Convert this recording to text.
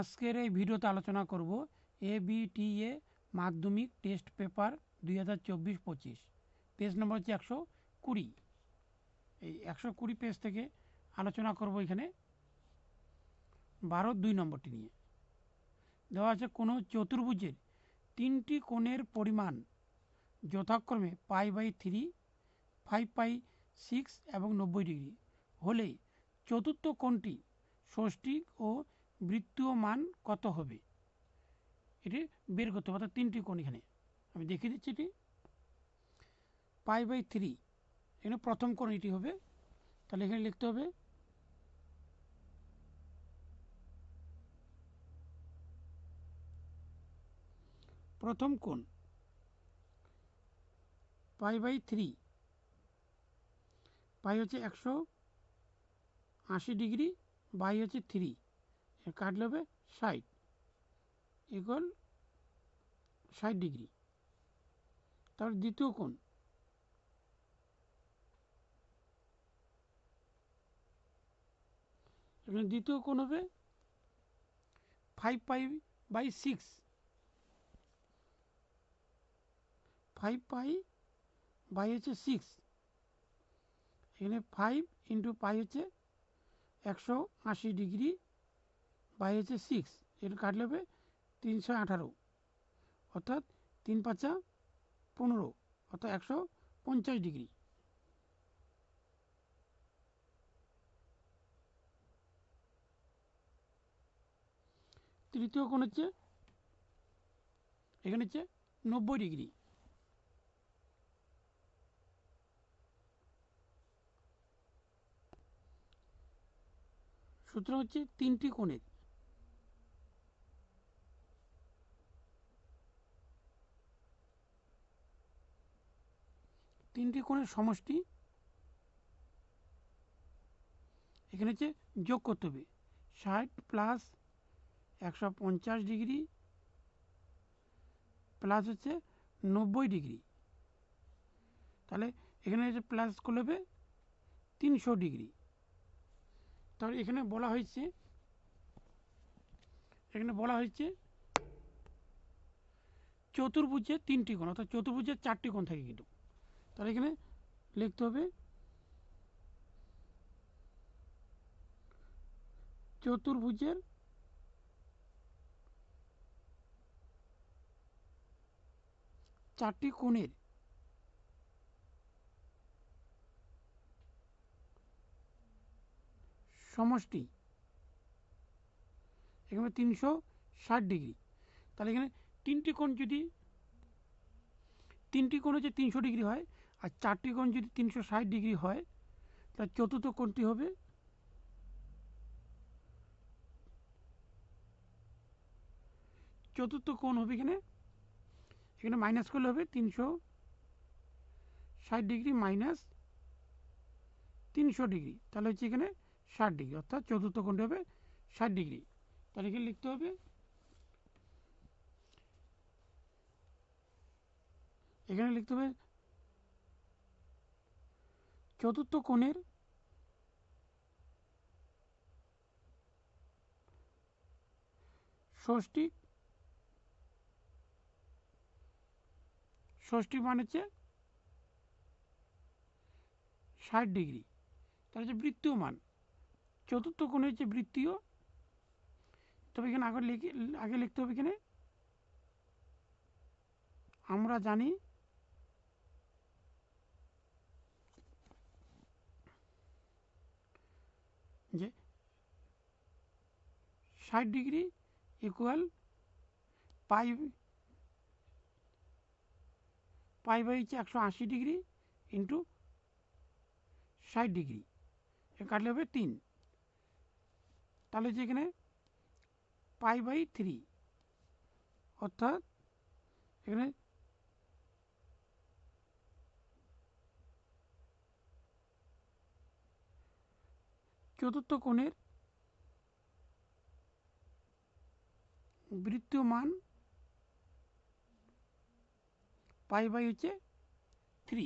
আজকের এই ভিডিওতে আলোচনা করব এ বি টি এ মাধ্যমিক টেস্ট পেপার দুই হাজার চব্বিশ পঁচিশ। পেজ নম্বর হচ্ছে একশো কুড়ি। এই একশো কুড়ি পেজ থেকে আলোচনা করব এখানে বারো দুই নম্বরটি নিয়ে। দেওয়া আছে কোনো চতুর্ভুজের তিনটি কোণের পরিমাণ যথাক্রমে pi by three, five pi six এবং নব্বই ডিগ্রি। হলে চতুর্থ কোণটি ষষ্ঠী ও বৃত্তীয় মান কত হবে? এটি বের করতে হবে। অর্থাৎ তিনটি কোণ এখানে। আমি দেখিয়ে দিচ্ছি এটি। Pi by three. এখানে প্রথম কোণ এটি হবে। তাহলে এখানে লিখতে হবে। প্রথম কোণ। পাই বাই থ্রি। পাই হচ্ছে একশো আশি ডিগ্রি, বাই হচ্ছে থ্রি। কাটলে হবে ষাট। ইকুয়াল ষাট ডিগ্রি। তারপর দ্বিতীয় কোণ। এখানে দ্বিতীয় কোণ হবে five pi by six five pi by হচ্ছে সিক্স এখানে ফাইভ ইন্টু পাই হচ্ছে একশো আশি ডিগ্রি। বাই হচ্ছে সিক্স এটা কাটলে হবে তিনশো আঠারো। অর্থাৎ তিন পাঁচা পনেরো, অর্থাৎ একশো পঞ্চাশ ডিগ্রি। তৃতীয় কোণ হচ্ছে, এখানে হচ্ছে নব্বই ডিগ্রি। সূত্র হচ্ছে তিনটি কোণের। তিনটি কোণের সমষ্টি, এখানে হচ্ছে যোগ করতে হবে। ষাট প্লাস একশো পঞ্চাশ ডিগ্রি প্লাস হচ্ছে নব্বই ডিগ্রি। তাহলে এখানে হচ্ছে প্লাস করলে হবে তিনশো ডিগ্রি। তাহলে এখানে বলা হয়েছে, এখানে বলা হয়েছে চতুর্ভুজের তিনটি কোণ, অর্থাৎ চতুর্ভুজের চারটি কোণ থাকে কিন্তু। তাহলে এখানে লিখতে হবে চতুর্ভুজের চারটি কোণের সমষ্টি এখানে তিনশো ষাট ডিগ্রি। তাহলে এখানে তিনটি কোণ যদি, তিনটি কোণ হচ্ছে তিনশো ডিগ্রি হয় আর চারটি কোণ যদি তিনশো ষাট ডিগ্রি হয়, তাহলে চতুর্থ কোণটি হবে চতুর্থ কোণ হবে এখানে এখানে মাইনাস করলে হবে তিনশো ষাট ডিগ্রি মাইনাস তিনশো ডিগ্রি, তাহলে হচ্ছে এখানে ষাট ডিগ্রি, অর্থাৎ চতুর্থ কোণটি হবে ষাট ডিগ্রি। তাহলে এখানে লিখতে হবে, এখানে লিখতে হবে চতুর্থ কোণের ষষ্ঠী ষষ্ঠী মান হচ্ছে ষাট ডিগ্রি। তাহলে হচ্ছে বৃত্তীয় মান। চতুর্থ কোণে হচ্ছে বৃত্তীয়। তবে এখানে আগে লিখে, আগে লিখতে হবে এখানে, আমরা জানি ষাট degree equal pi pi by হচ্ছে একশো আশি ডিগ্রি ইন্টু ষাট ডিগ্রি। কাটলে হবে তিন। তাহলে হচ্ছে এখানে পাই বাই থ্রি। অর্থাৎ এখানে চতুর্থ কোণের বৃত্তীয় মান পাই বাই হচ্ছে থ্রি